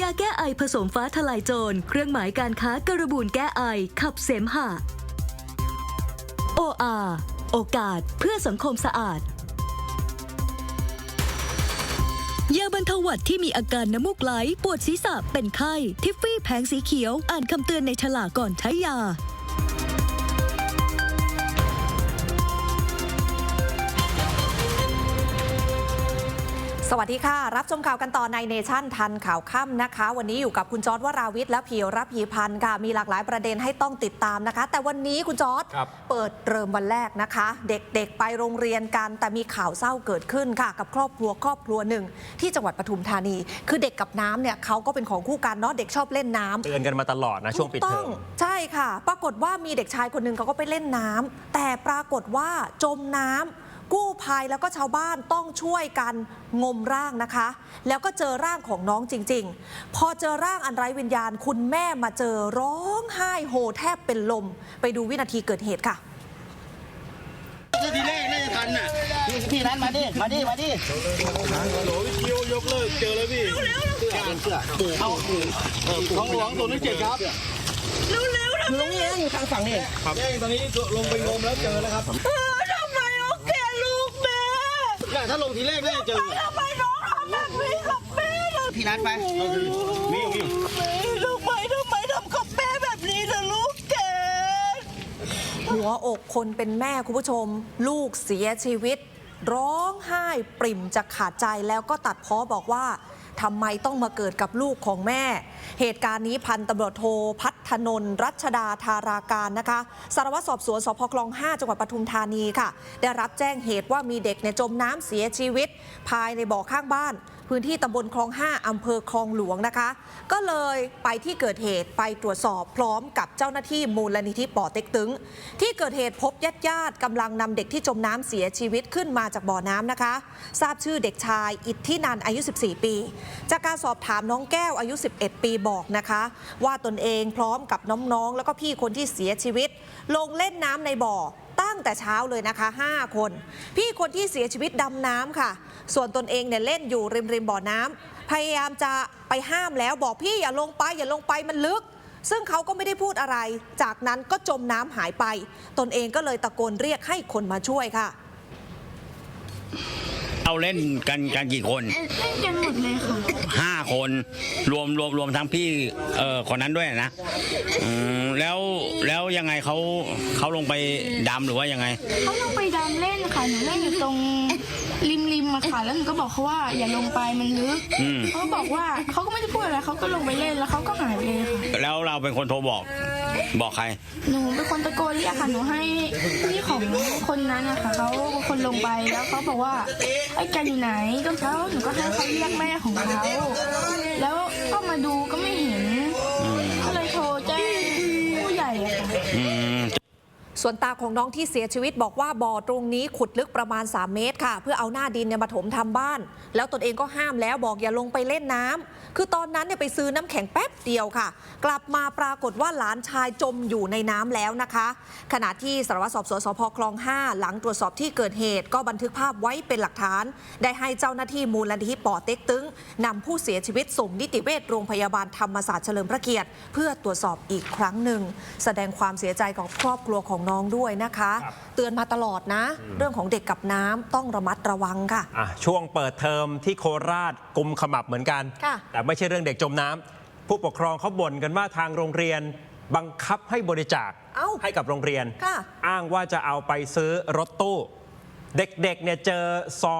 ยาแก้ไอผสมฟ้าทลายโจร เครื่องหมายการค้ากระบูนแก้ไอ ขับเสมหะ OR โอกาสเพื่อสังคมสะอาด ยาบรรเทาหวัดที่มีอาการน้ำมูกไหล ปวดศีรษะเป็นไข้ ทิฟฟี่แผงสีเขียว อ่านคำเตือนในฉลากก่อนใช้ยา สวัสดีค่ะ รับชมข่าวกันต่อในเนชั่นทันข่าวค่ำนะคะ วันนี้อยู่กับคุณจอร์ดวราวิทย์และพีรพีพันธ์ค่ะ มีหลากหลายประเด็นให้ต้องติดตามนะคะ แต่วันนี้คุณจอร์ดครับเปิดเริ่มวันแรกนะคะ เด็กๆไปโรงเรียนกันแต่มีข่าวเศร้าเกิดขึ้นค่ะ กับครอบครัวครอบครัวหนึ่ง ที่จังหวัดปทุมธานี คือเด็กกับน้ำเนี่ยเขาก็เป็นของคู่กันเนาะเด็กชอบเล่นน้ำเตือนกันมาตลอดนะช่วงปิดถูกเทต้อองมใช่ค่ะ ปรากฏว่ามีเด็กชายคนหนึ่งเขาก็ไปเล่นน้ำแต่ปรากฏว่าจมน้ำ กู้ภัยแล้วก็ชาวบ้านต้องช่วยกันงมร่างนะคะ แล้วก็เจอร่างของน้องจริง ๆ พอเจอร่างอันไร้วิญญาณ คุณแม่มาเจอร้องไห้โฮแทบเป็นลม ไปดูวินาทีเกิดเหตุค่ะทีแรกน่าจะทันน่ะพี่นั้นมาดิ มาดิ มาดิคิวยกเลิกเจอแล้วพี่เสื้อเอาของหลวงตัวนี้เจ็ดครับอยู่ตรงนี้นะอยู่ทางฝั่งนี่ครับตอนนี้ลงไปงมแล้วเจอแล้วครับ ทำไมโอเคลูกแม่ ถ้าลงทีแรกน่าจะเจอ ทำไมน้องทำแบบนี้กับแม่ล่ะพี่นัทไปมีมีลูกไม่ทำไมทำกับแม่แบบนี้ล่ะลูกแกหัวอกคนเป็นแม่คุณผู้ชม ลูกเสียชีวิต ร้องไห้ปริ่มจะขาดใจแล้วก็ตัดพ้อบอกว่า ทำไมต้องมาเกิดกับลูกของแม่ เหตุการณ์นี้พันตำรวจโทพัฒนนรัชดาธาราการนะคะสารวัตรสอบสวนสพคลอง 5 จังหวัดปทุมธานีค่ะ ได้รับแจ้งเหตุว่ามีเด็กเนี่ยจมน้ำเสียชีวิต ภายในบ่อข้างบ้าน พื้นที่ตำบลคลอง 5 อำเภอคลองหลวงนะคะ ก็เลยไปที่เกิดเหตุไปตรวจสอบพร้อมกับเจ้าหน้าที่มูลนิธิป่อเต็กตึง ที่เกิดเหตุพบญาติญาติๆกำลังนำเด็กที่จมน้ำเสียชีวิตขึ้นมาจากบ่อน้ำนะคะ ทราบชื่อเด็กชายอิทธินันอายุ 14 ปีจากการสอบถามน้องแก้วอายุ 11 ปีบอกนะคะ ว่าตนเองพร้อมกับน้องๆ แล้วก็พี่คนที่เสียชีวิต ลงเล่นน้ำในบ่อตั้งแต่เช้าเลยนะคะ 5 คน พี่คนที่เสียชีวิตดำน้ำค่ะ ส่วนตนเองเนี่ยเล่นอยู่ริมริมบ่อน้ำพยายามจะไปห้ามแล้วบอกพี่อย่าลงไปอย่าลงไปมันลึก ซึ่งเขาก็ไม่ได้พูดอะไร จากนั้นก็จมน้ำหายไป ตนเองก็เลยตะโกนเรียกให้คนมาช่วยค่ะ เอาเล่นกันกันกี่คนเล่นกันหมดเลยค่ะห้าคนรวมรวมรวมทั้งพี่เอ่อคนนั้นด้วยนะอืมแล้วแล้วยังไงเขาเขาลงไปดำหรือว่ายังไงเขาลงไปดำเล่นค่ะหนูเล่นอยู่ตรงริมริมๆอะค่ะแล้วหนูก็บอกเขาว่าอย่าลงไปมันลึกอืมเขาบอกว่าเขาก็ไม่ได้พูดอะไรเขาก็ลงไปเล่นแล้วเขาก็หายไปเลยค่ะแล้วเราเป็นคนโทรบอก บอกใคร หนูเป็นคนตะโกนเรียกค่ะ หนูให้พี่ของคนนั้นนะคะเขาคนลงไปแล้วเขาบอกว่าไอ้แกอยู่ไหนก็แล้วหนูก็ให้เขาเรียกแม่ของเขา ส่วนตาของน้องที่เสียชีวิตบอกว่าบ่อตรงนี้ขุดลึกประมาณ 3 เมตรค่ะ เพื่อเอาหน้าดินเนี่ยมาถมทำบ้าน แล้วตนเองก็ห้ามแล้วบอกอย่าลงไปเล่นน้ำคือตอนนั้นเนี่ยไปซื้อน้ำแข็งแป๊บเดียวค่ะ กลับมาปรากฏว่าหลานชายจมอยู่ในน้ำแล้วนะคะ ขณะที่สารวัตรสอบสวนสพคลอง 5 หลังตรวจสอบที่เกิดเหตุ ก็บันทึกภาพไว้เป็นหลักฐาน ได้ให้เจ้าหน้าที่มูลนิธิป่อเต็กตึงนำผู้เสียชีวิตส่งนิติเวชโรงพยาบาลธรรมศาสตร์เฉลิมพระเกียรติ เพื่อตรวจสอบอีกครั้งหนึ่งแสดงความเสียใจกับครอบครัวของน้องด้วยนะคะ ครับเตือนมาตลอดนะเรื่องของเด็กกับน้ำต้องระมัดระวังค่ะ อะช่วงเปิดเทอมที่โคราชกุมขมับเหมือนกัน ค่ะ แต่ไม่ใช่เรื่องเด็กจมน้ำผู้ปกครองเขาบ่นกันว่าทางโรงเรียน บังคับให้บริจาคเอ้าให้กับโรงเรียน ค่ะ อ้างว่าจะเอาไปซื้อรถตู้ เด็กๆเนี่ยเจอซอง